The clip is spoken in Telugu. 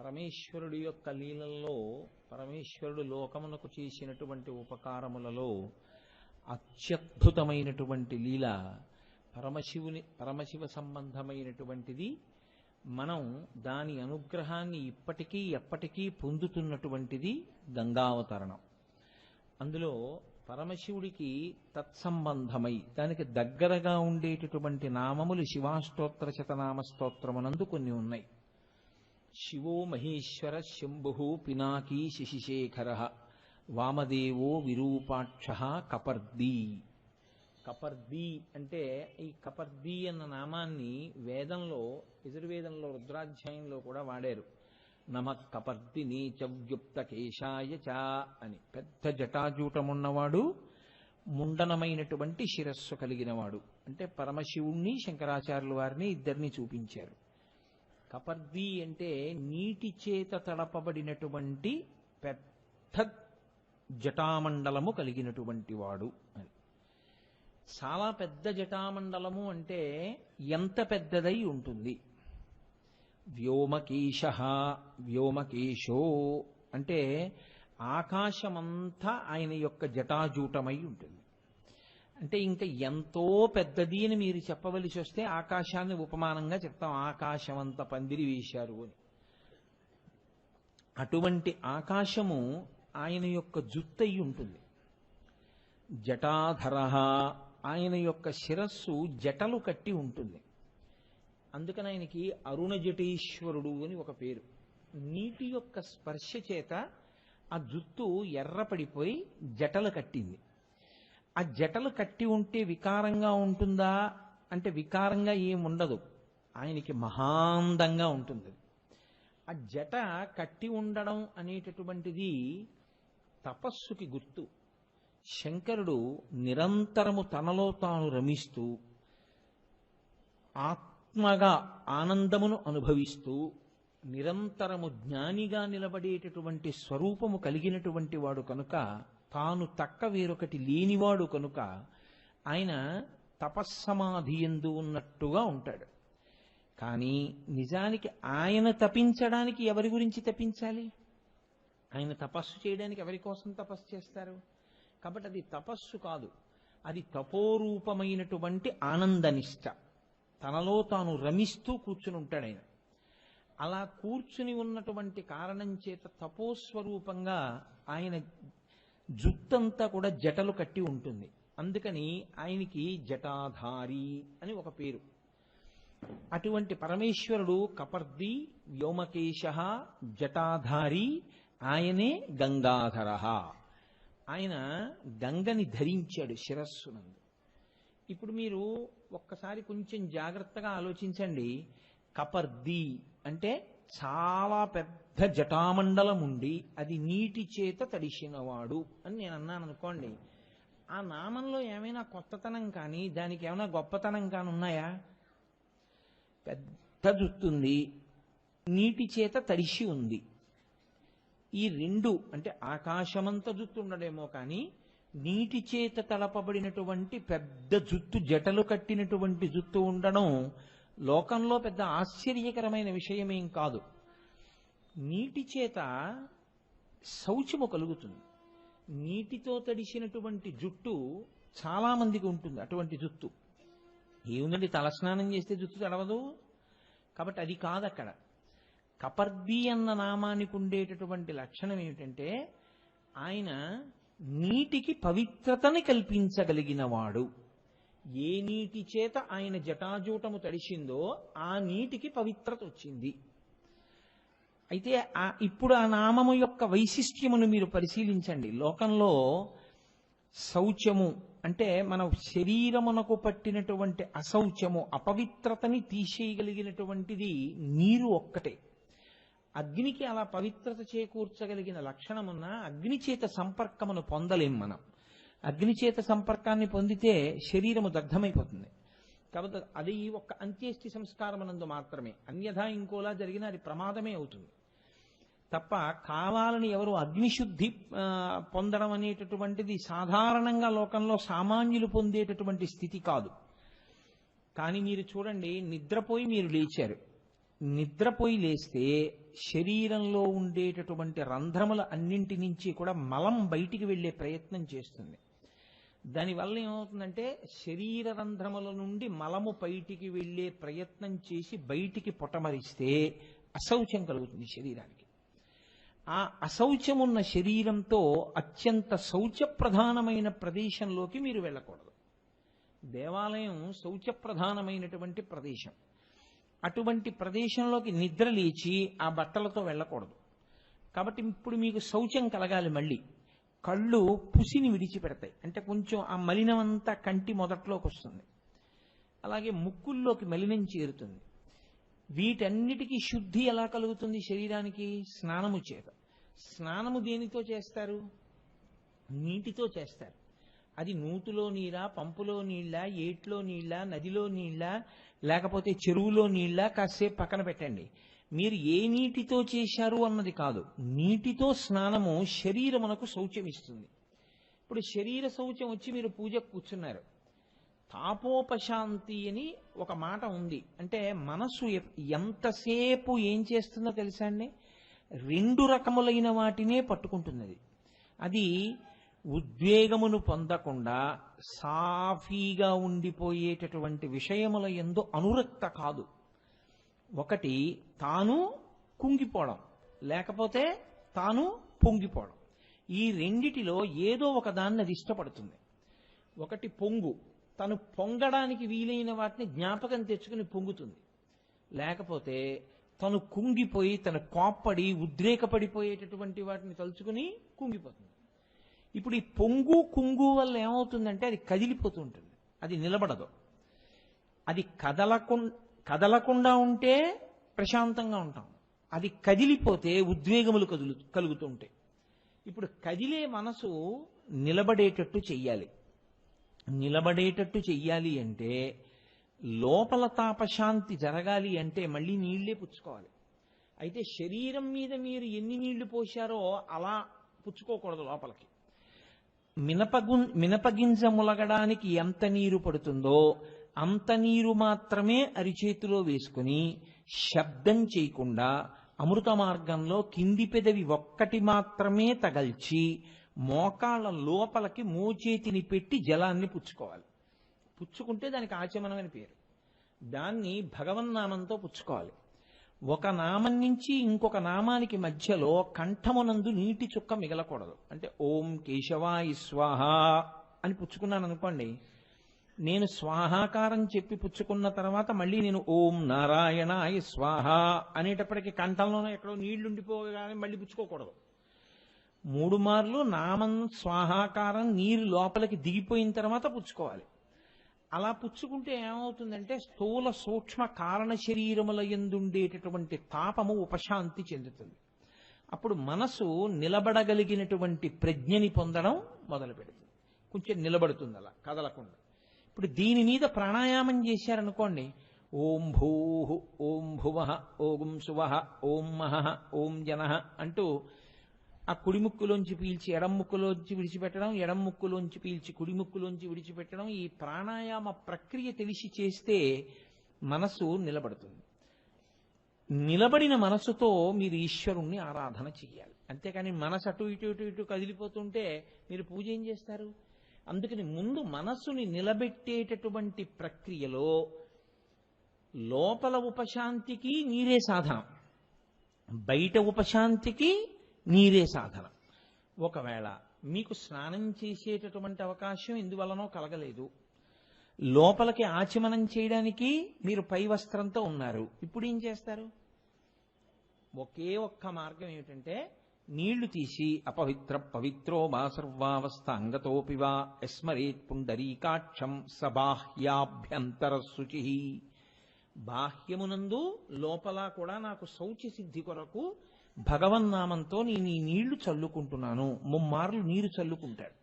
పరమేశ్వరుడి యొక్క లీలల్లో పరమేశ్వరుడు లోకమునకు చేసినటువంటి ఉపకారములలో అత్యద్భుతమైనటువంటి లీల పరమశివుని పరమశివ సంబంధమైనటువంటిది. మనం దాని అనుగ్రహాన్ని ఇప్పటికీ ఎప్పటికీ పొందుతున్నటువంటిది గంగావతరణం. అందులో పరమశివుడికి తత్సంబంధమై దానికి దగ్గరగా ఉండేటటువంటి నామములు శివాస్తోత్ర శతనామ స్తోత్రమునందు కొన్ని ఉన్నాయి. శివో మహేశ్వర శంభు పినాకీ శశిశేఖర వామదేవో విరూపాక్ష కపర్దీ. కపర్దీ అంటే ఈ కపర్దీ అన్న నామాన్ని వేదంలో యజుర్వేదంలో రుద్రాధ్యాయంలో కూడా వాడారు. నమ కపర్ది నీచవ్యుప్త కేశాయ చ అని పెద్ద జటాజూటమున్నవాడు ముండనమైనటువంటి శిరస్సు కలిగినవాడు. అంటే పరమశివుణ్ణి శంకరాచార్యుల వారిని ఇద్దరిని చూపించారు. కపర్ది అంటే నీటి చేత తడపబడినటువంటి పెద్ద జటామండలము కలిగినటువంటి వాడు అని. చాలా పెద్ద జటామండలము అంటే ఎంత పెద్దదై ఉంటుంది? వ్యోమకేశ వ్యోమకేశో అంటే ఆకాశమంతా ఆయన యొక్క జటాజూటమై ఉంటుంది. అంటే ఇంకా ఎంతో పెద్దది అని మీరు చెప్పవలసి వస్తే ఆకాశాన్ని ఉపమానంగా చెప్తాం. ఆకాశమంత పందిరి వేశారు అని. అటువంటి ఆకాశము ఆయన యొక్క జుత్తయి ఉంటుంది. జటాధర ఆయన యొక్క శిరస్సు జటలు కట్టి ఉంటుంది. అందుకని ఆయనకి అరుణ జటేశ్వరుడు అని ఒక పేరు. నీటి యొక్క స్పర్శ చేత ఆ జుత్తు ఎర్రపడిపోయి జటలు కట్టింది. ఆ జటలు కట్టి ఉంటే వికారంగా ఉంటుందా? అంటే వికారంగా ఏముండదు. ఆయనకి మహాందంగా ఉంటుంది. ఆ జట కట్టి ఉండడం అనేటటువంటిది తపస్సుకి గుర్తు. శంకరుడు నిరంతరము తనలో తాను రమిస్తూ ఆత్మగా ఆనందమును అనుభవిస్తూ నిరంతరము జ్ఞానిగా నిలబడేటటువంటి స్వరూపము కలిగినటువంటి వాడు కనుక తాను తక్క వేరొకటి లేనివాడు కనుక ఆయన తపస్సమాధి ఎందు ఉన్నట్టుగా ఉంటాడు. కానీ నిజానికి ఆయన తపించడానికి ఎవరి గురించి తపించాలి? ఆయన తపస్సు చేయడానికి ఎవరి కోసం తపస్సు చేస్తారు? కాబట్టి అది తపస్సు కాదు. అది తపోరూపమైనటువంటి ఆనందనిష్ట. తనలో తాను రమిస్తూ కూర్చుని ఉంటాడు ఆయన. అలా కూర్చుని ఉన్నటువంటి కారణం చేత తపోస్వరూపంగా ఆయన జుత్తంతా కూడా జటలు కట్టి ఉంటుంది. అందుకని ఆయనకి జటాధారి అని ఒక పేరు. అటువంటి పరమేశ్వరుడు కపర్ది వ్యోమకేశ జటాధారి ఆయనే గంగాధర. ఆయన గంగని ధరించాడు శిరస్సునందు ఇప్పుడు మీరు ఒక్కసారి కొంచెం జాగ్రత్తగా ఆలోచించండి. కపర్ది అంటే చాలా పెద్ద జటామండలం ఉండి అది నీటి చేత తడిసినవాడు అని నేను అన్నాను అనుకోండి. ఆ నామంలో ఏమైనా కొత్తతనం కానీ దానికి ఏమైనా గొప్పతనం కానీ ఉన్నాయా? పెద్ద జుత్తుంది నీటి చేత తడిసి ఉంది. ఈ రెండు అంటే ఆకాశమంత జుత్తు ఉండడేమో కానీ నీటి చేత తలపబడినటువంటి పెద్ద జుత్తు జటలు కట్టినటువంటి జుత్తు ఉండడం లోకంలో పెద్ద ఆశ్చర్యకరమైన విషయమేం కాదు. నీటి చేత శౌచము కలుగుతుంది. నీటితో తడిసినటువంటి జుట్టు చాలా మందికి ఉంటుంది అటువంటి జుట్టు ఏముందండి తలస్నానం చేస్తే జుట్టు తడవదు? కాబట్టి అది కాదు అక్కడ. కపర్ది అన్న నామానికి ఉండేటటువంటి లక్షణం ఏమిటంటే ఆయన నీటికి పవిత్రతని కల్పించగలిగినవాడు. ఏ నీటి చేత ఆయన జటాజూటము తడిసిందో ఆ నీటికి పవిత్రత వచ్చింది. అయితే ఆ ఇప్పుడు ఆ నామము యొక్క వైశిష్ట్యమును మీరు పరిశీలించండి. లోకంలో శౌచము అంటే మన శరీరమునకు పట్టినటువంటి అశౌచము అపవిత్రతని తీసేయగలిగినటువంటిది నీరు ఒక్కటే. అగ్నికి అలా పవిత్రత చేకూర్చగలిగిన లక్షణమున్న అగ్ని చేత సంపర్కమును పొందలేం మనం. అగ్నిచేత సంపర్కాన్ని పొందితే శరీరము దగ్ధమైపోతుంది. కాబట్టి అది ఒక అంత్యేష్టి సంస్కారమునందు మాత్రమే. అన్యథా ఇంకోలా జరిగిన అది ప్రమాదమే అవుతుంది. తప్ప కావాలని ఎవరు అగ్నిశుద్ధి పొందడం అనేటటువంటిది సాధారణంగా లోకంలో సామాన్యులు పొందేటటువంటి స్థితి కాదు. కానీ మీరు చూడండి నిద్రపోయి మీరు లేచారు. నిద్రపోయి లేస్తే శరీరంలో ఉండేటటువంటి రంధ్రముల అన్నింటి నుంచి కూడా మలం బయటికి వెళ్ళే ప్రయత్నం చేస్తుంది. దానివల్ల ఏమవుతుందంటే శరీర రంధ్రముల నుండి మలము బయటికి వెళ్ళే ప్రయత్నం చేసి బయటికి పొటమరిస్తే అశౌచం కలుగుతుంది శరీరానికి. ఆ అశౌచమున్న శరీరంతో అత్యంత శౌచప్రధానమైన ప్రదేశంలోకి మీరు వెళ్ళకూడదు. దేవాలయం శౌచప్రధానమైనటువంటి ప్రదేశం. అటువంటి ప్రదేశంలోకి నిద్ర లేచి ఆ బట్టలతో వెళ్ళకూడదు. కాబట్టి ఇప్పుడు మీకు శౌచం కలగాలి మళ్ళీ. కళ్ళు పుసిని విడిచిపెడతాయి. అంటే కొంచెం ఆ మలినమంతా కంటి మొదట్లోకి వస్తుంది అలాగే ముక్కుల్లోకి మలినం చేరుతుంది. వీటన్నిటికీ శుద్ధి ఎలా కలుగుతుంది శరీరానికి? స్నానము చేత. స్నానము దేనితో చేస్తారు? నీటితో చేస్తారు. అది నూతులో నీళ్ళ పంపులో నీళ్ళ ఏట్లో నీళ్ళ నదిలో నీళ్ళ లేకపోతే చెరువులో నీళ్ళ కాసేపు పక్కన పెట్టండి. మీరు ఏ నీటితో చేశారు అన్నది కాదు. నీటితో స్నానము శరీరమునకు శౌచం ఇస్తుంది. ఇప్పుడు శరీర శౌచం వచ్చి మీరు పూజ కూర్చున్నారు. తాపోపశాంతి అని ఒక మాట ఉంది. అంటే మనసు ఎంతసేపు ఏం చేస్తుందో తెలుసా అండి? రెండు రకములైన వాటినే పట్టుకుంటున్నది. అది ఉద్వేగమును పొందకుండా సాఫీగా ఉండిపోయేటటువంటి విషయముల ఎందు అనురక్త కాదు. ఒకటి తాను కుంగిపోవడం లేకపోతే తాను పొంగిపోవడం. ఈ రెండిటిలో ఏదో ఒక దాన్ని అది ఇష్టపడుతుంది. ఒకటి పొంగు. తను పొంగడానికి వీలైన వాటిని జ్ఞాపకం తెచ్చుకుని పొంగుతుంది. లేకపోతే తను కుంగిపోయి తన కోప్పడి ఉద్రేకపడిపోయేటటువంటి వాటిని తలుచుకుని కుంగిపోతుంది. ఇప్పుడు ఈ పొంగు కుంగు వల్ల ఏమవుతుందంటే అది కదిలిపోతూ ఉంటుంది. అది నిలబడదు. అది కదలకుండా కదలకుండా ఉంటే ప్రశాంతంగా ఉంటాం. అది కదిలిపోతే ఉద్వేగములు కదులు కలుగుతూ ఉంటాయి ఇప్పుడు కదిలే మనసు నిలబడేటట్టు చెయ్యాలి. నిలబడేటట్టు చెయ్యాలి అంటే లోపల తాపశాంతి జరగాలి అంటే మళ్ళీ నీళ్ళే పుచ్చుకోవాలి. అయితే శరీరం మీద మీరు ఎన్ని నీళ్ళు పోశారో అలా పుచ్చుకోకూడదు లోపలికి. మినపగు మినపగింజ ములగడానికి ఎంత నీరు పడుతుందో అంత నీరు మాత్రమే అరిచేతిలో వేసుకుని శబ్దం చేయకుండా అమృత మార్గంలో కింది పెదవి ఒక్కటి మాత్రమే తగల్చి మోకాళ్ళ లోపలికి మోచేతిని పెట్టి జలాన్ని పుచ్చుకోవాలి. పుచ్చుకుంటే దానికి ఆచమనం అని పేరు. దాన్ని భగవన్నామంతో పుచ్చుకోవాలి. ఒక నామం నుంచి ఇంకొక నామానికి మధ్యలో కంఠమునందు నీటి చుక్క మిగలకూడదు. అంటే ఓం కేశవాయ స్వాహ అని పుచ్చుకున్నాను అనుకోండి నేను స్వాహాకారం చెప్పి పుచ్చుకున్న తర్వాత మళ్ళీ నేను ఓం నారాయణాయ స్వాహ అనేటప్పటికీ కంఠంలోనే ఎక్కడో నీళ్ళుండిపోగానే మళ్ళీ పుచ్చుకోకూడదు. మూడు మార్లు నామం స్వాహాకారం నీరు లోపలికి దిగిపోయిన తర్వాత పుచ్చుకోవాలి. అలా పుచ్చుకుంటే ఏమవుతుందంటే స్థూల సూక్ష్మ కారణ శరీరముల ఎందుండేటటువంటి తాపము ఉపశాంతి చెందుతుంది. అప్పుడు మనసు నిలబడగలిగినటువంటి ప్రజ్ఞని పొందడం మొదలు పెడుతుంది కొంచెం నిలబడుతుంది అలా కదలకుండా. ఇప్పుడు దీని మీద ప్రాణాయామం చేశారనుకోండి ఓం భూ ఓం భువ ఓం శువ ఓం మహ ఓం జన అంటూ ఆ కుడి ముక్కులోంచి పీల్చి ఎడం ముక్కులోంచి విడిచిపెట్టడం ఎడం ముక్కులోంచి పీల్చి కుడి ముక్కులోంచి విడిచిపెట్టడం ఈ ప్రాణాయామ ప్రక్రియ తెలిసి చేస్తే మనసు నిలబడుతుంది. నిలబడిన మనసుతో మీరు ఈశ్వరుణ్ణి ఆరాధన చెయ్యాలి. అంతేకాని మనసు అటు ఇటు ఇటు ఇటు కదిలిపోతుంటే మీరు పూజ ఏం చేస్తారు? అందుకని ముందు మనస్సుని నిలబెట్టేటటువంటి ప్రక్రియలో లోపల ఉపశాంతికి నీరే సాధనం. బయట ఉపశాంతికి నీరే సాధనం. ఒకవేళ మీకు స్నానం చేసేటటువంటి అవకాశం ఎందువలనో కలగలేదు. లోపలికి ఆచమనం చేయడానికి మీరు పై వస్త్రంతో ఉన్నారు. ఇప్పుడు ఏం చేస్తారు? ఒకే ఒక్క మార్గం ఏమిటంటే నీళ్ళు తీసి అపవిత్ర పవిత్రో మా సర్వావస్థ అంగతోపి వా యస్మరేత్ పుండరీకాక్షం సబాహ్యాభ్యంతర శుచి బాహ్యమునందు లోపల కూడా నాకు శౌచి సిద్ధి కొరకు భగవన్నామంతో నేను ఈ నీళ్ళు చల్లుకుంటున్నాను. ముమ్మార్లు నీరు చల్లుకుంటాడు